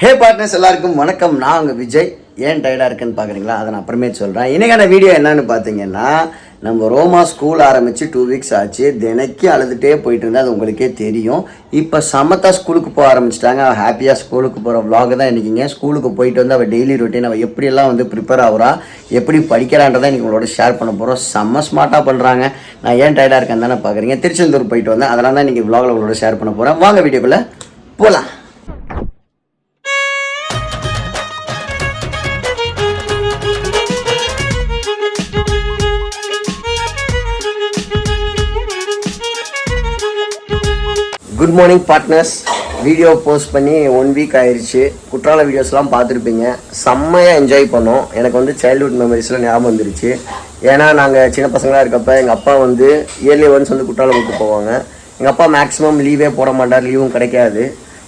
ஹே partners எல்லாருக்கும் வணக்கம். நான் உங்கள் விஜய். ஏன் டயர்டாக இருக்குன்னு பார்க்குறீங்களா அதை நான் அப்புறமே சொல்கிறேன் இன்றைக்கான வீடியோ என்னன்னு பார்த்தீங்கன்னா நம்ம ரோமா ஸ்கூல் ஆரம்பித்து டூ வீக்ஸ் ஆச்சு. தினைக்கும் அழுதுகிட்டே போயிட்டு இருந்தால் அது உங்களுக்கே தெரியும். இப்போ சமத்தா ஸ்கூலுக்கு போக ஆரம்பிச்சிட்டாங்க. அவள் ஹாப்பியாக ஸ்கூலுக்கு போகிற வ்ளாக் தான் இன்றைக்கிங்க ஸ்கூலுக்கு போயிட்டு வந்து அவள் டெய்லி ரொட்டீன் அவள் எப்படியெல்லாம் வந்து ப்ரிப்பேர் ஆகுறா எப்படி படிக்கிறான்றதை இன்றைக்கி உங்களோட ஷேர் பண்ண போகிறோம் செம்ம ஸ்மார்ட்டாக பண்ணுறாங்க நான் ஏன் டயர்டாக இருக்கேன்னு தானே பார்க்குறீங்க திருச்செந்தூர் போயிட்டு வந்தேன். அதெல்லாம் தான் இன்றைக்கி vlogல உங்களோட ஷேர் பண்ண போகிறேன் வாங்க வீடியோக்குள்ளே போகலாம் good morning partners video post பண்ணி ஒன் வீக் ஆயிடுச்சு குற்றால வீடியோஸ்லாம் பார்த்துருப்பீங்க. செம்மையாக என்ஜாய் பண்ணோம். எனக்கு வந்து சைல்ட்ஹுட் மெமரிஸ்லாம் ஞாபகம் வந்துருச்சு. ஏன்னா நாங்கள் சின்ன பசங்களாக இருக்கப்ப எங்கள் அப்பா வந்து இயர்லி ஒன்ஸ் வந்து குற்றாலம் கூட்டு போவாங்க. எங்கள் அப்பா மேக்ஸிமம் லீவே போட மாட்டார். லீவும் கிடைக்காது.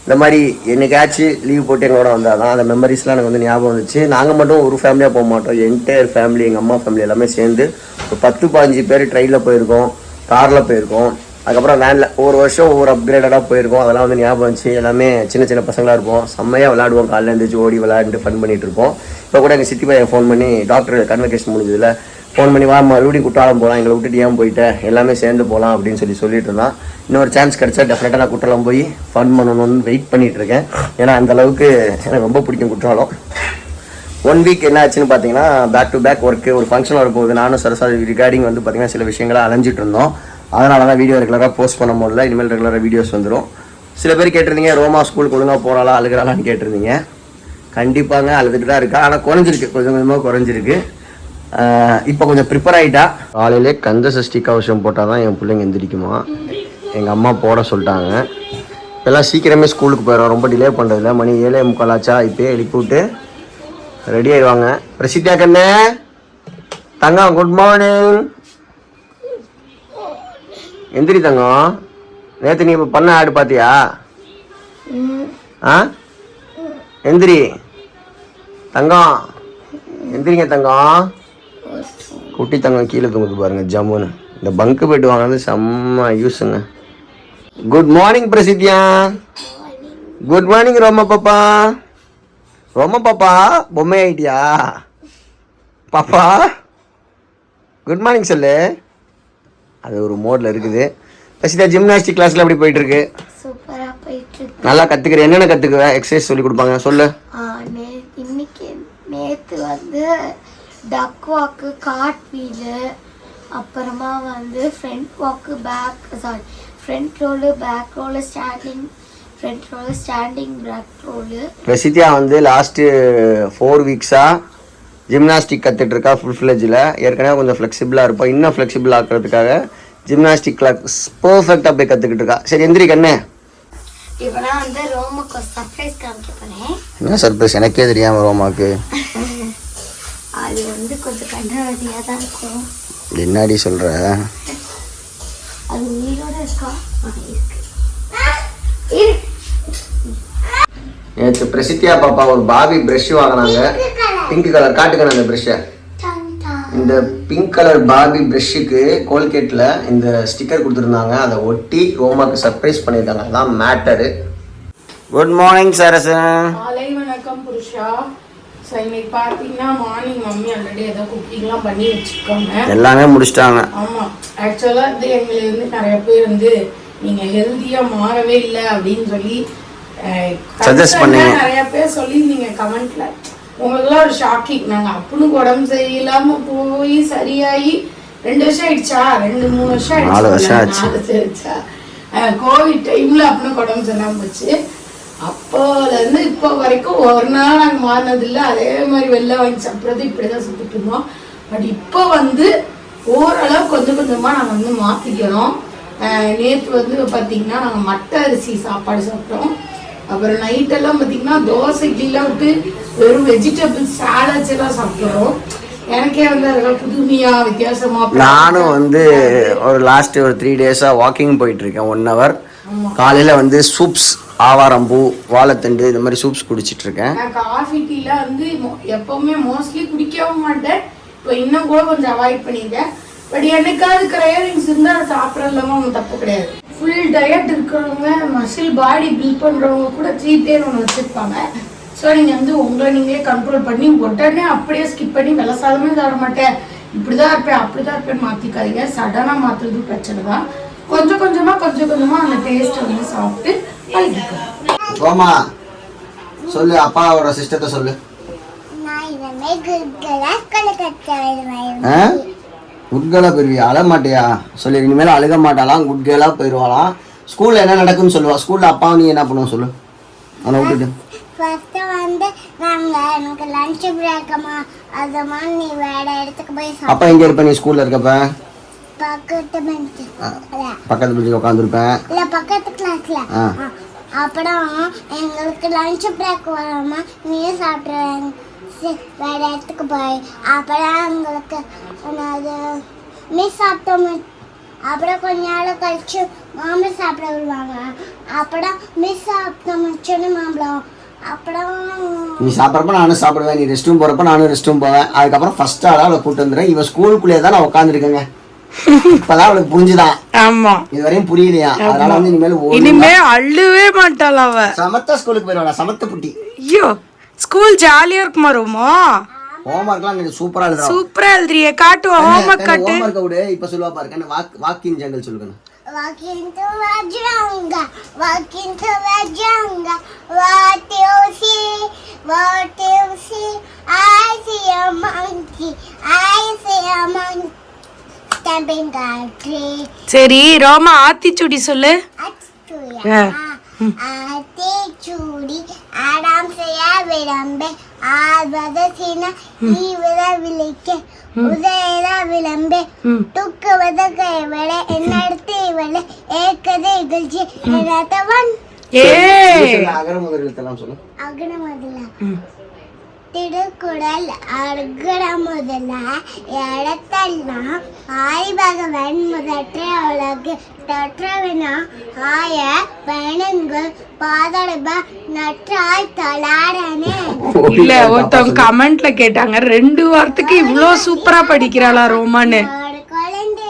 இந்த மாதிரி என்னைக்காச்சும் லீவ் போட்டு எங்களோட வந்தால் தான் அந்த மெமரிஸ்லாம் எனக்கு வந்து ஞாபகம் வந்துச்சு. நாங்கள் மட்டும் ஒரு ஃபேமிலியாக போக மாட்டோம். என்டையர் ஃபேமிலி எங்கள் அம்மா ஃபேமிலி எல்லாமே சேர்ந்து ஒரு பத்து பதினஞ்சு பேர் ட்ரெயினில் போயிருக்கோம். காரில் போயிருக்கோம். அதுக்கப்புறம் வேனில் ஒவ்வொரு வருஷம் ஒவ்வொரு அப்கிரேடடாக போயிருக்கோம். அதெல்லாம் வந்து ஞாபகம் வந்துச்சு எல்லாமே சின்ன சின்ன பசங்களாக இருப்போம். செம்மையாக விளாடுவோம் காலையில் எழுந்திரிச்சு ஓடி விளாண்டு ஃபன் பண்ணிட்டு இருப்போம். இப்போ கூட எங்கள் சித்தி பையன் ஃபோன் பண்ணி டாக்டர் கன்வெகேஷன் முடிஞ்சதில். ஃபோன் பண்ணி வா மறுபடியும் குற்றாலம் போகலாம் எங்களை விட்டுட்டு ஏன் போயிட்டேன் எல்லாமே சேர்ந்து போகலாம் அப்படின்னு சொல்லி சொல்லிட்டு இருந்தான். இன்னொரு சான்ஸ் கிடைச்சா டெஃபினட்டாக நான் குற்றாலம் போய் ஃபன் பண்ணணும்னு வெயிட் பண்ணிட்டு இருக்கேன். ஏன்னா அந்த அளவுக்கு எனக்கு ரொம்ப பிடிக்கும் குற்றாலம். ஒன் வீக் என்ன ஆச்சுன்னு பார்த்தீங்கன்னா பேக் டு பேக் ஒர்க்கு ஒரு ஃபங்க்ஷன் வரும்போது நானும் சரஸ்வதி ரிகார்டிங் வந்து பார்த்தீங்கன்னா சில விஷயங்களை அலைஞ்சிட்டு இருந்தோம். அதனால தான் வீடியோ ரெகுலராக போஸ்ட் பண்ண முடியல. இனிமேல் ரெகுலராக வீடியோஸ் வந்துடும் சில பேர் கேட்டிருந்தீங்க ரோமா ஸ்கூலுக்கு ஒழுங்காக போகிறாளா அழுகிறாளான்னு கேட்டிருந்தீங்க. கண்டிப்பாங்க அழுதுட்டு தான் இருக்கா. ஆனால் குறைஞ்சிருக்கு. கொஞ்சம் கொஞ்சமாக குறைஞ்சிருக்கு. இப்போ கொஞ்சம் ப்ரிப்பேர் ஆகிட்டா காலையிலே கந்த சஷ்டி கவசம் போட்டால் தான் என் பிள்ளைங்க எந்திரிக்குமா? எங்கள் அம்மா போட சொல்லிட்டாங்க. இப்போல்லாம் சீக்கிரமே ஸ்கூலுக்கு போயிடும் ரொம்ப டிலே பண்ணுறதில்ல மணி ஏழே முக்கால் ஆச்சா? இப்போயே எழுப்பி விட்டு ரெடி ஆயிடுவாங்க. பிரசித்தியா கண்ணே. தங்கம் குட் மார்னிங் எந்திரி தங்கம். நேற்று நீ இப்போ பண்ண ஆடு பார்த்தியா ஆ? எந்திரி. தங்கம். எந்திரிங்க தங்கம். குட்டி தங்கம் கீழே தூங்குது பாருங்க ஜம்முன்னு. இந்த பங்கு பெட் வாங்கினது செம்ம யூஸுங்க good morning Prasithiya. Good morning ரொம்ப பாப்பா. ரொம்ப பாப்பா பொம்மை ஆயிட்டியா பாப்பா. குட் மார்னிங் சொல்லு. அது ஒரு மோடில் இருக்குது. பிரசிதா ஜிம்னாஸ்டிக் கிளாஸில் எப்படி போயிட்டு இருக்கு சூப்பரா போயிட்டு இருக்கு நல்லா கற்றுக்கிற என்னென்ன கற்றுக்குவ எக்ஸசைஸ் சொல்லி கொடுப்பாங்க சொல்லு. இன்னைக்கு நேத்து வந்து டக் வாக்கு காட் வீலு அப்புறமா வந்து front walk back sorry front roll back roll standing front roll standing back roll Prasithiya வந்து லாஸ்ட்டு ஃபோர் வீக்ஸாக ஜிம்னாஸ்டிக் கற்றுட்டு இருக்கா ஃபுல் ஃப்ளெஜில் ஏற்கனவே கொஞ்சம் ஃப்ளெக்சிபிளாக இருப்போம் இன்னும் ஃப்ளெக்சிபிள் ஆக்குறதுக்காக ஜிம்னாஸ்டிக் கிளாஸ் பர்ஃபெக்டாக போய் கற்றுக்கிட்டு இருக்கா. சரி எந்திரி கண்ணே இப்போ நான் வந்து ரோமுக்கு ஒரு சர்ப்ரைஸ் காமிக்க போறேன். என்ன சர்ப்ரைஸ் எனக்கே தெரியாமல் ரோமாக்கு. அது வந்து கொஞ்சம் கண்டவதியாக தான் இருக்கும். என்னடி சொல்கிற அது உயிரோட இருக்கா. நேற்று பிரசித்தியா பாப்பா ஒரு பாபி ப்ரஷ் வாங்கினாங்க. பிங்க் கலர் காட்டுக்கணும் அந்த ப்ரஷ்ஷை. இந்த பிங்க் கலர் பார்பி ப்ரஷ்ஷுக்கு கோல்கேட்டில் இந்த ஸ்டிக்கர் கொடுத்துருந்தாங்க. அதை ஒட்டி ரோமாக்கு சர்ப்ரைஸ் பண்ணியிருக்காங்க. அதான் மேட்டரு குட் மார்னிங் சரசன் காலை வணக்கம் புருஷா. ஸோ இன்னைக்கு பார்த்தீங்கன்னா மார்னிங் மம்மி ஆல்ரெடி ஏதோ குக்கிங்லாம் பண்ணி வச்சுருக்காங்க. எல்லாமே முடிச்சிட்டாங்க. ஆமாம் ஆக்சுவலாக வந்து எங்களை வந்து நிறைய பேர் வந்து நீங்கள் ஹெல்த்தியாக மாறவே இல்லை அப்படின்னு சொல்லி concern-ஆ பண்ணீங்க. நிறைய பேர் சொல்லியிருந்தீங்க கமெண்ட்ல உங்களுக்குலாம் ஒரு ஷாக்கிங் நாங்கள் அப்பனுக்கு உடம்பு சரியில்லாமல் போய் சரியாகி ரெண்டு வருஷம் ஆயிடுச்சா? ரெண்டு மூணு வருஷம் ஆயிடுச்சு. நாலு வருஷம். ஆச்சு. ஆயிடுச்சா? கோவிட் டைம்ல அப்பனுக்கு உடம்பு சரியில்லாமல் போச்சு. அப்போலேருந்து இப்போ வரைக்கும் ஒரு நாள் நாங்கள் மாறினதில்லை. அதே மாதிரி வெளில வாங்கி சாப்பிட்றது இப்படி தான் சுற்றிட்டு இருந்தோம். பட் இப்போ வந்து ஓரளவு கொஞ்சம் கொஞ்சமாக நாங்கள் வந்து மாற்றிக்கிறோம் நேற்று வந்து பார்த்தீங்கன்னா நாங்கள் மட்டை அரிசி சாப்பாடு சாப்பிட்டோம். அப்புறம் நைட்டெல்லாம் பார்த்தீங்கன்னா தோசை இட்லிலாம் விட்டு வெறும் வெஜிடபிள் சாலட்ஸ் எல்லாம் சாப்பிட்றோம் எனக்கே வந்து அதெல்லாம் புதுமையாக வித்தியாசமாக நானும் வந்து ஒரு லாஸ்ட் ஒரு த்ரீ டேஸாக வாக்கிங் போயிட்டு இருக்கேன் ஒன் ஹவர் காலையில் வந்து சூப்ஸ் ஆவாரம்பூ வாழைத்தண்டு இந்த மாதிரி சூப்ஸ் குடிச்சிட்டு இருக்கேன். காஃபி டீலாம் வந்து எப்பவுமே மோஸ்ட்லி குடிக்கவும் மாட்டேன். இப்போ இன்னும் கூட கொஞ்சம் அவாய்ட் பண்ணியிருக்கேன். பட் என்னைக்காவது கிரேவிங்ஸ் இருந்தால் அதை சாப்பிட்றதுலாம ஒன்றும் தப்பு கிடையாது. ஃபுல் டயட் இருக்கிறவங்க மசில் பாடி பில்ட் பண்ணுறவங்க கூட த்ரீ பேர் ஒன்று வச்சுருப்பாங்க. ஸோ நீங்கள் வந்து உங்களை நீங்களே கண்ட்ரோல் பண்ணி உடனே அப்படியே ஸ்கிப் பண்ணி வெள்ளை சாதமே சாப்பிட மாட்டேன். இப்படிதான் இருப்பேன் அப்படிதான் இருப்பேன் மாற்றிக்காதீங்க சடனாக மாற்றுறது பிரச்சனை தான். கொஞ்சம் கொஞ்சமாக கொஞ்சம் கொஞ்சமாக அந்த டேஸ்ட்டை வந்து சாப்பிட்டு பழகிக்கணும் ரோமா சொல்லு அப்பாவோட சிஸ்டத்தை சொல்லு. நான் இனிமே குட் கேர்ளாக போயிருவியா அழ மாட்டியா சொல்லு இனிமேல் அழுக மாட்டாளாம் குட் கேர்ளாக போயிடுவாளாம் ஸ்கூலில் என்ன நடக்குன்னு சொல்லுவா? ஸ்கூலில் அப்பா நீ என்ன பண்ணுவோம் சொல்லு. அவனை விட்டுட்டு. ஃபர்ஸ்ட் வந்து நாங்க எனக்கு லஞ்ச் பிரேக்கமா அது மாதிரி நீ வேற இடத்துக்கு போய் அப்பா எங்கே இருப்ப நீ ஸ்கூலில் இருக்கப்ப? பக்கத்து பெஞ்ச் பக்கத்து பிடிச்சி உட்காந்துருப்பேன் இல்ல பக்கத்து கிளாஸ்ல அப்புறம் எங்களுக்கு லஞ்ச் பிரேக் வராம நீ சாப்பிட்ருவாங்க வேற இடத்துக்கு போய். அப்புறம் எங்களுக்கு என்னது மிஸ் சாப்பிட்டோம் அப்புறம் கொஞ்ச நாள் கழிச்சு மாம்பழம் சாப்பிட விடுவாங்க அப்புறம் மிஸ் சாப்பிட்ட முடிச்சோன்னு மாம்பழம். அப்புறம் நீ சாப்பிட்றப்ப நானும் சாப்பிடுவேன். நீ ரெஸ்ட் ரூம் போகிறப்ப நானும் ரெஸ்ட் ரூம் போவேன். அதுக்கப்புறம் ஃபர்ஸ்ட் ஆளாக அவளை கூட்டு வந்துடுறேன். இவன் ஸ்கூலுக்குள்ளேயே தான் நான் உட்காந்துருக்கேங்க இப்போதான் அவளுக்கு புரிஞ்சுதான். ஆமா. இது வரையும் புரியலையா அதனால வந்து இனிமேல் இனிமே அழுவே மாட்டாள் அவ? சமத்தா ஸ்கூலுக்கு போயிடுவாளா? சமத்த புட்டி. ஐயோ ஸ்கூல் ஜாலியா இருக்குமா ரோமோ ஹோம்ஒர்க்லாம் எனக்கு சூப்பராக எழுதுறோம் சூப்பரா எழுதுறியே காட்டுவா ஹோம்ஒர்க் காட்டு ஹோம்ஒர்க்கை விடு இப்போ சொல்லுவா பாருங்க வாக் வாக்கின் ஜங்கல் சொல்லுங்க Vajranga, walk into Vajranga. What you see, what you see? I see a monkey, I see a monkey. Stamping a tree. சரி ரோமா ஆத்திச்சுடி சொல்லு ஆத்திச்சூடி ചൂടി ആടാം ചെയ്യാ വിളമ്പെ. ആവതസിന ഈവത വിളിക്ക്. ഉദയത വിളമ്പെ. തുക്കുവത കൈവളെ എന്നടുത്ത് ഇവളെ ഏക്കത ഇകൽച്ച്. വൺ. ഏ അഗ്ര മുതലെല്ലാം திருக்குறள் அர்கட முதல இடத்தெல்லாம் ஆய் பகவன் முதற்ற உலகு தொற்றவினா ஆய பயணங்கள் பாதடப நற்றாய் தலாடனே இல்ல ஒருத்தவங்க கமெண்ட்ல கேட்டாங்க ரெண்டு வாரத்துக்கு இவ்ளோ சூப்பரா படிக்கிறாளா ரோமான்னு. குழந்தை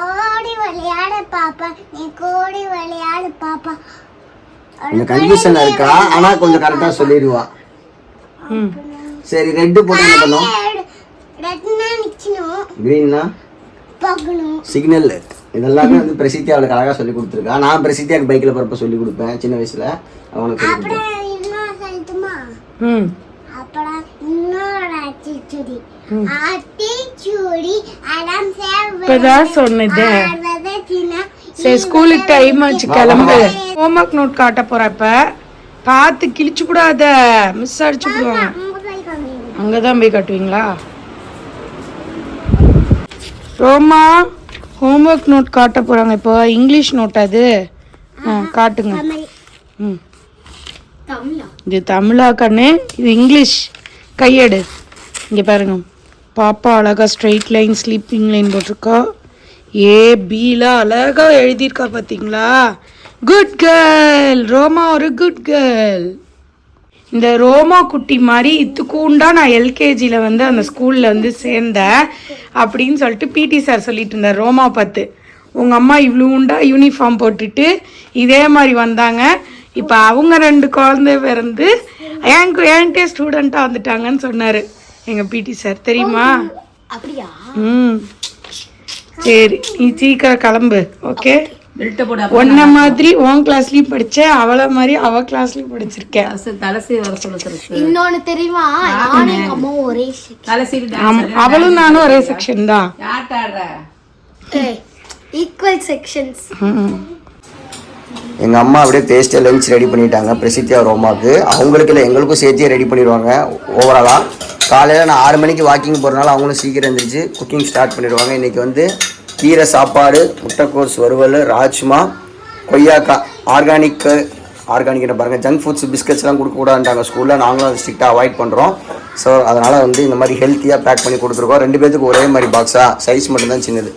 ஓடி விளையாட பாப்பா நீ கோடி விளையாட பாப்பா. கொஞ்சம் கன்ஃபியூஷன் இருக்கா? ஆனா கொஞ்சம் கரெக்டா சொல்லிடுவா. சரி ரெட்டு போட்டு என்ன பண்ணும் கிரீன்னா சிக்னல் இதெல்லாமே வந்து பிரசித்தி அவளுக்கு அழகா சொல்லி கொடுத்துருக்கா. நான் பிரசித்தியாக்கு பைக்கில் போகிறப்ப சொல்லி கொடுப்பேன் சின்ன வயசுல. அவனுக்கு ம். அப்புறம் இன்னொரு அத்திச்சுடி அத்திச்சுடி அடம் இப்பதான் சொன்னது. சரி ஸ்கூலுக்கு டைம் ஆச்சு கிளம்பு. ஹோம்ஒர்க் நோட் காட்ட போற இப்ப. பார்த்து கிழிச்சு கூடாத மிஸ் அடிச்சு விடுவாங்க அங்கதான் போய் காட்டுவீங்களா? ரோமா ஹோம்ஒர்க் நோட் காட்ட போறாங்க இப்போ. இங்கிலீஷ் நோட் அது. ஆ காட்டுங்க. ம். இது தமிழா கண்ணு இது இங்கிலீஷ். கையெடு. இங்கே பாருங்க. பாப்பா அழகா ஸ்ட்ரெயிட் லைன் ஸ்லீப்பிங் லைன் போட்டிருக்கா. ஏ பீல அழகா எழுதியிருக்கா பார்த்தீங்களா குட் கேர்ள் ரோமா ஒரு குட் கேர்ள் இந்த ரோமா குட்டி மாதிரி இத்துக்கூண்டா நான் எல்கேஜியில் வந்து அந்த ஸ்கூலில் வந்து சேர்ந்தேன் அப்படின்னு சொல்லிட்டு பிடி சார் சொல்லிட்டு இருந்தார். ரோமா பார்த்து உங்கள் அம்மா இவ்வளோண்டா யூனிஃபார்ம் போட்டுட்டு இதே மாதிரி வந்தாங்க. இப்போ அவங்க ரெண்டு குழந்தை பிறந்து என் என்கிட்டே ஸ்டூடெண்ட்டாக வந்துட்டாங்கன்னு சொன்னார் எங்கள் பிடி சார் தெரியுமா? அப்படியா? ம். சரி நீ சீக்கிரம் கிளம்பு ஓகே உன்ன மாதிரி உன் கிளாஸ்லயும் படிச்சேன் அவள மாதிரி அவ கிளாஸ்லயும் படிச்சிருக்கேன் தலசி வர சொல்ல இன்னொன்னு தெரியுமா? நானும் ஒரே தலசி அவளும் நானும் ஒரே செக்ஷன் தான். ஈக்குவல் செக்ஷன்ஸ் எங்கள் அம்மா அப்படியே பேஸ்ட்டு லஞ்ச் ரெடி பண்ணிட்டாங்க. பிரசித்தியா ரோமாவுக்கு. அவங்களுக்கு இல்லை எங்களுக்கும் சேர்த்தே ரெடி பண்ணிடுவாங்க. ஓவராலாக காலையில் நான் ஆறு மணிக்கு வாக்கிங் போகிறனால அவங்களும் சீக்கிரம் எழுந்திரிச்சு குக்கிங் ஸ்டார்ட் பண்ணிடுவாங்க. இன்றைக்கி வந்து கீரை சாப்பாடு முட்டைக்கோஸ் வறுவல் ராஜ்மா கொய்யாக்காய் ஆர்கானிக்கு ஆர்கானிக் பாருங்கள் ஜங்க் ஃபுட்ஸ் பிஸ்கட்ஸ்லாம் கொடுக்கக்கூடாதுன்றாங்க ஸ்கூலில் நாங்களும் அதை ஸ்ட்ரிக்டாக அவாய்ட் பண்ணுறோம் ஸோ அதனால் வந்து இந்த மாதிரி ஹெல்த்தியாக பேக் பண்ணி கொடுத்துருக்கோம். ரெண்டு பேத்துக்கு ஒரே மாதிரி பாக்ஸாக சைஸ் மட்டும்தான் சின்னது.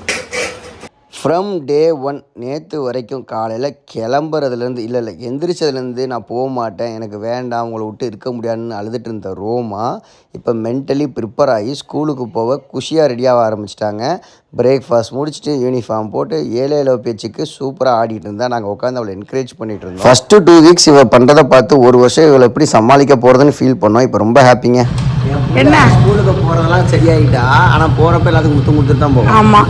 ஃப்ரம் டே ஒன் நேற்று வரைக்கும் காலையில் கிளம்புறதுலேருந்து இல்லை இல்லை எந்திரிச்சதுலேருந்து நான் போக மாட்டேன். எனக்கு வேண்டாம் உங்களை விட்டு இருக்க முடியாதுன்னு அழுதுட்டு இருந்த ரோமா இப்போ மென்டலி ப்ரிப்பேர் ஆகி ஸ்கூலுக்கு போக குஷியாக ரெடியாக ஆரம்பிச்சிட்டாங்க. பிரேக்ஃபாஸ்ட் முடிச்சுட்டு யூனிஃபார்ம் போட்டு ஏழு ஏழு பேச்சுக்கு சூப்பராக ஆடிட்டு இருந்தா நாங்கள் உட்காந்து அவளை என்கரேஜ் பண்ணிட்டு இருந்தோம். ஃபஸ்ட்டு டூ வீக்ஸ் இவள் பண்ணுறதை பார்த்து ஒரு வருஷம் இவளை எப்படி சமாளிக்க போகிறதுன்னு ஃபீல் பண்ணோம். இப்போ ரொம்ப ஹாப்பிங்க என்ன? ஸ்கூலுக்கு போகிறதெல்லாம் சரியாயிட்டா? ஆனால் போகிறப்ப எல்லாத்துக்கும் முத்து முத்து தான் போகும் ஆமா.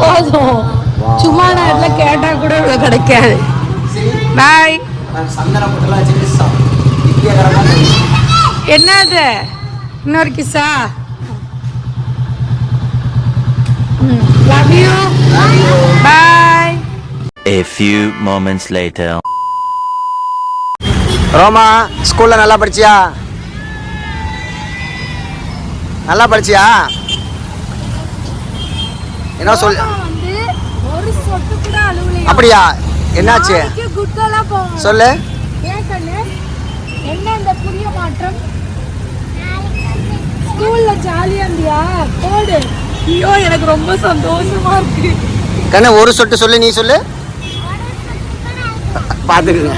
போதும் சும்மா நேரத்தில் கேட்டா கூட இவ்வளவு கிடைக்காது. பாய். என்னது? இன்னொரு கிஸ்ஸா love you bye A few moments later. Roma ஸ்கூல்ல நல்லா படிச்சியா? நல்லா படிச்சியா? என்ன சொல் வந்து ஒரு சொட்டு கூட அழுவலையா? அப்படியா? என்னாச்சு? சொல்லு. என்ன இந்த புதிய மாற்றம்? ஸ்கூல்ல ஜாலியா இருந்தியா? போடு. ஐயோ எனக்கு ரொம்ப சந்தோஷமா இருக்கு. கண்ணு ஒரு சொட்டு சொல்லு நீ சொல்லு. பார்த்துக்குங்க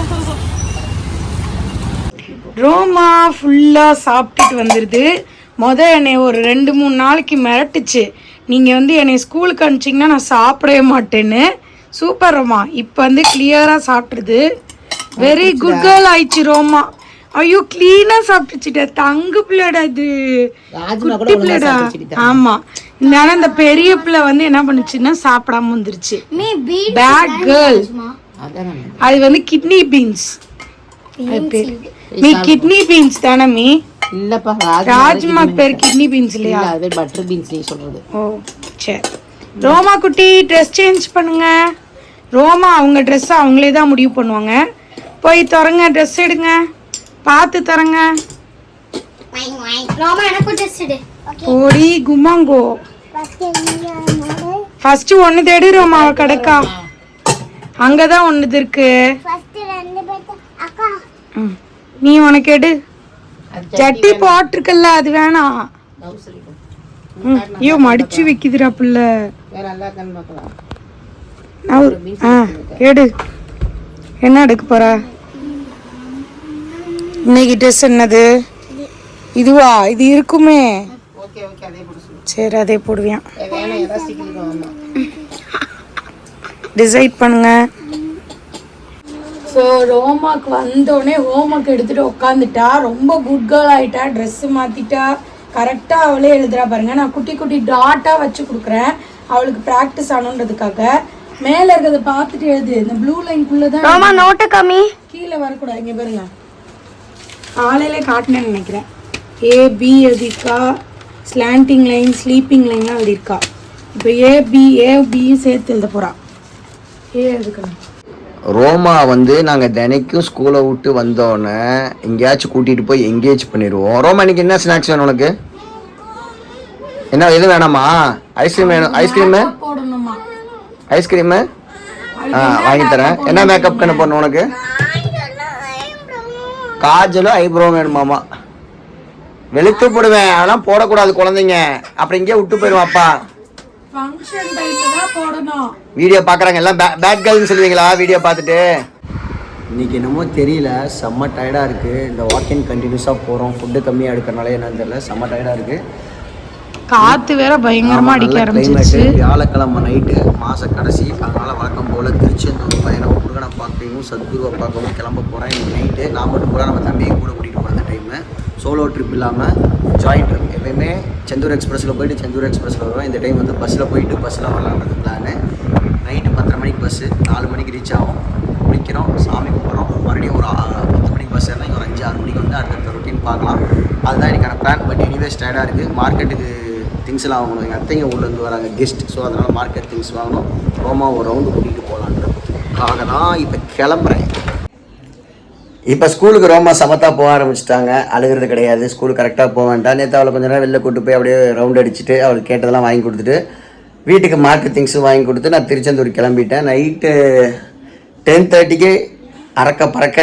ரோமா ஃபுல்லாக சாப்பிட்டுட்டு வந்துடுது மொதல் என்னை ஒரு ரெண்டு மூணு நாளைக்கு மிரட்டுச்சு. நீங்கள் வந்து என்னை ஸ்கூலுக்கு அனுப்பிச்சிங்கன்னா நான் சாப்பிடவே மாட்டேன்னு. சூப்பர் ரோமா இப்போ வந்து கிளியராக சாப்பிட்ருது வெரி குட் கேர்ள் ஆயிடுச்சு ரோமா. ஐயோ க்ளீனாக சாப்பிட்டுச்சுட்ட தங்கு பிள்ளைடா இது. குட்டி பிள்ளைடா. ஆமாம் இந்த இந்த பெரிய பிள்ளை வந்து என்ன பண்ணுச்சுன்னா சாப்பிடாம வந்துருச்சு. நீ பீட் பேட் கேர்ள் அது வந்து கிட்னி பீன்ஸ் மீ கிட்னி பீன்ஸ் தானே மீ? இல்லப்பா ராஜ்மா பேர் கிட்னி பீன்ஸ் இல்லையா? அது பட்டர் பீன்ஸ் நீ சொல்றது. ஓ சரி ரோமா குட்டி ட்ரெஸ் சேஞ்ச் பண்ணுங்க. ரோமா அவங்க ட்ரெஸ் அவங்களே தான் முடிவு பண்ணுவாங்க. போய் திறங்க ட்ரெஸ் எடுங்க. பார்த்து தரங்க ராமா எனக்கு டெஸ்ட் எடு. ஓடி குமாங்கோ. ஃபர்ஸ்ட் ஒன்று தேடி ரோமா கிடைக்கா. அங்கதான் ஒன்று இருக்கு. ம். நீ உனக்கு எடு. ஜட்டி போட்டிருக்கல்ல அது வேணாம். ஐயோ மடிச்சு வைக்குதுடா பிள்ளை. ஆ எடு. என்ன எடுக்க போற? இன்னைக்கு ட்ரெஸ் என்னது? இதுவா? இது இருக்குமே. சரி அதே ஆமா டிசைட் பண்ணுங்க. ஸோ ரோமாக்கு வந்தோடனே ஹோம்ஒர்க் எடுத்துட்டு உட்காந்துட்டா ரொம்ப குட் கேர்ள் ஆயிட்டா ட்ரெஸ் மாத்திட்டா கரெக்டாக அவளே எழுதுறா பாருங்க. நான் குட்டி குட்டி டாட்டாக வச்சு கொடுக்குறேன். அவளுக்கு ப்ராக்டிஸ் ஆகணுன்றதுக்காக. மேலே இருக்கிறத பார்த்துட்டு எழுது. இந்த ப்ளூ லைன்குள்ளே தான் ராமா நோட்டு கம்மி. கீழே வரக்கூடாது இங்கே பாருங்க. காலையில காட்டினேன்னு நினைக்கிறேன். ஏ பி எழுதியிருக்கா. ஸ்லாண்டிங் லைன் ஸ்லீப்பிங் லைன்லாம் எழுதியிருக்கா. இப்போ ஏ பி ஏ பியும் சேர்த்து எழுத போறா. ஏ எழுதுக்கணும். ரோமா வந்து நாங்கள் தினைக்கும் ஸ்கூலை விட்டு வந்தோடனே எங்கேயாச்சும் கூட்டிகிட்டு போய் எங்கேஜ் பண்ணிடுவோம் ரோமா இன்னைக்கு என்ன ஸ்நாக்ஸ் வேணும் உனக்கு? என்ன எது வேணாமா? ஐஸ்கிரீம் வேணும். ஐஸ்கிரீமு ஐஸ்கிரீமு ஆ வாங்கி தரேன். என்ன மேக்கப் கண்ணு பண்ணணும் உனக்கு? காஜலும் ஐப்ரோ வேணுமாமா வெளுத்து போடுவேன். அதெல்லாம் போடக்கூடாது குழந்தைங்க. அப்புறம் இங்கேயே விட்டு போயிடுவான் அப்பா. ஃபங்க்ஷன் டைம்ல தான் போடணும். வீடியோ பார்க்குறாங்க எல்லாம் பேட் கேர்ள்னு சொல்லுவீங்களா வீடியோ பார்த்துட்டு? இன்னைக்கு என்னமோ தெரியல செம்ம டயர்டாக இருக்குது இந்த வாக்கிங் கண்டினியூஸாக போகிறோம் ஃபுட்டு கம்மியாக எடுக்கிறனால என்னன்னு தெரியல செம்ம டயர்டாக இருக்குது காத்து வேற பயங்கரமா அடிக்க ஆரம்பிச்சிருச்சு. வியாழக்கிழமை நைட்டு மாத கடைசி அதனால வழக்கம் போல் திருச்செந்தூர் பயணம் முருகனை பார்க்கவும் சத்குருவை பார்க்கவும் கிளம்ப போகிறேன் இன்னைக்கு நைட்டு நான் மட்டும் கூட நம்ம தம்பியை கூட கூட்டிகிட்டு போகிற டைமு சோலோ ட்ரிப் இல்லாமல் ஜாயிண்ட் ட்ரிப் எப்பயுமே செந்தூர் எக்ஸ்பிரஸில் போயிட்டு செந்தூர் எக்ஸ்பிரஸில் வருவோம். இந்த டைம் வந்து பஸ்ஸில் போயிட்டு பஸ்ஸில் வரலான்றது பிளானு நைட்டு பத்தரை மணிக்கு பஸ்ஸு நாலு மணிக்கு ரீச் ஆகும். குளிக்கிறோம் சாமி கும்பிட்றோம். மறுபடியும் ஒரு பத்து மணிக்கு பஸ் ஏறினா ஒரு அஞ்சு ஆறு மணிக்கு வந்து அடுத்த ரொட்டீன் பார்க்கலாம். அதுதான் எனக்கான பிளான் பட் எனிவேஸ் டயர்டாக இருக்குது மார்க்கெட்டுக்கு திங்ஸ்லாம் வாங்கணும். எங்கள் அத்தைங்க ஊர்லேருந்து வராங்க கெஸ்ட் ஸோ அதனால் மார்க்கெட் திங்ஸ் வாங்கணும். ரோமா ஒரு ரவுண்டு கூட்டிகிட்டு போகலான்றதுக்காக தான் இப்போ கிளம்புறேன். இப்போ ஸ்கூலுக்கு ரொம்ப சமத்தாக போக ஆரம்பிச்சிட்டாங்க. அழுகிறது கிடையாது. ஸ்கூல் கரெக்டாக போக வேண்டாம். நேற்று அவளை கொஞ்ச நேரம் வெளில கூட்டு போய் அப்படியே ரவுண்ட் அடிச்சுட்டு அவளுக்கு கேட்டதெல்லாம் வாங்கி கொடுத்துட்டு வீட்டுக்கு மார்க் திங்ஸும் வாங்கி கொடுத்து நான் திருச்செந்தூர் கிளம்பிட்டேன். நைட்டு டென் தேர்ட்டிக்கு அறக்க பறக்க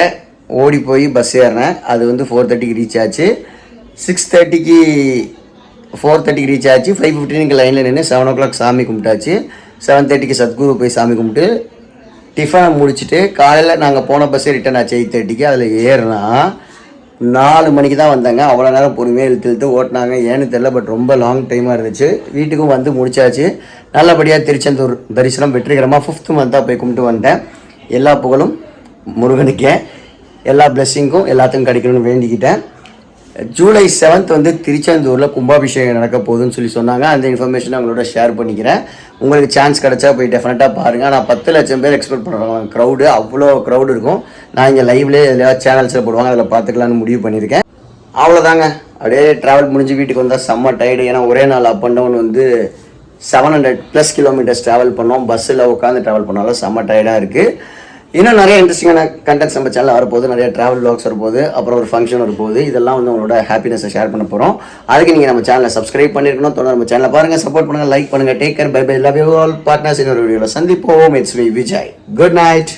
ஓடி போய் பஸ் ஏறினேன் அது வந்து ஃபோர் தேர்ட்டிக்கு ரீச் ஆச்சு. சிக்ஸ் தேர்ட்டிக்கு ஃபோர் தேர்ட்டிக்கு ரீச் ஆச்சு. ஃபைவ் ஃபிஃப்டீனுக்கு லைனில் நின்று செவன் ஓ கிளாக் சாமி கும்பிட்டாச்சு. செவன் தேர்ட்டிக்கு சத்குரு போய் சாமி கும்பிட்டு டிஃபனை முடிச்சுட்டு காலையில் நாங்கள் போன பஸ்ஸே ரிட்டர்ன் ஆச்சு எயிட் தேர்ட்டிக்கு அதில் ஏறினா நாலு மணிக்கு தான் வந்தாங்க. அவ்வளோ நேரம் பொறுமையாக இழுத்து இழுத்து ஓட்டினாங்க. ஏன்னு தெரில பட் ரொம்ப லாங் டைமாக இருந்துச்சு. வீட்டுக்கும் வந்து முடிச்சாச்சு. நல்லபடியாக திருச்செந்தூர் தரிசனம் வெற்றிகரமாக ஃபிஃப்த் மந்த்தாக போய் கும்பிட்டு வந்துட்டேன். எல்லா புகழும் முருகனுக்கே. எல்லா பிளெஸ்ஸிங்க்கும் எல்லாத்துக்கும் கிடைக்கணும்னு வேண்டிக்கிட்டேன். ஜூலை செவன்த் வந்து திருச்செந்தூரில் கும்பாபிஷேகம் நடக்க போகுதுன்னு சொல்லி சொன்னாங்க. அந்த இன்ஃபர்மேஷனை அவங்களோட ஷேர் பண்ணிக்கிறேன். உங்களுக்கு சான்ஸ் கிடச்சா போய் டெஃபினட்டாக பாருங்கள் நான் பத்து லட்சம் பேர் எக்ஸ்பெக்ட் பண்ணுறாங்க க்ரௌடு அவ்வளோ க்ரௌடு இருக்கும். நான் இங்கே லைவ்லேயே எதாவது சேனல்ஸில் போடுவாங்க அதில் பார்த்துக்கலான்னு முடிவு பண்ணியிருக்கேன். அவ்வளோதாங்க அப்படியே ட்ராவல் முடிஞ்சு வீட்டுக்கு வந்தால் செம்ம டயர்டு ஏன்னா ஒரே நாள் அப் அண்ட் டவுன் வந்து seven hundred plus kilometres travel பண்ணோம். பஸ்ஸில் உட்காந்து ட்ராவல் பண்ணாலும் செம்ம டயர்டாக இருக்குது இன்னும் நிறைய இன்ட்ரெஸ்டிங்கான கண்டென்ட்ஸ் நம்ம சேனலில் வரப்போகுது. நிறைய ட்ராவல் வ்ளாக்ஸ் வரப்போகுது. அப்புறம் ஒரு ஃபங்க்ஷன் வரப்போகுது. இதெல்லாம் வந்து உங்களோட ஹாப்பினஸை ஷேர் பண்ண போகிறோம் அதுக்கு நீங்கள் நம்ம சேனலை சப்ஸ்கிரைப் பண்ணிருக்கணும். தொடர்ந்து நம்ம சேனலை பாருங்கள் சப்போர்ட் பண்ணுங்கள் லைக் பண்ணுங்கள் take care bye bye love you all partners இன்னொரு வீடியோவில் சந்திப்போம். It's V Vijay good night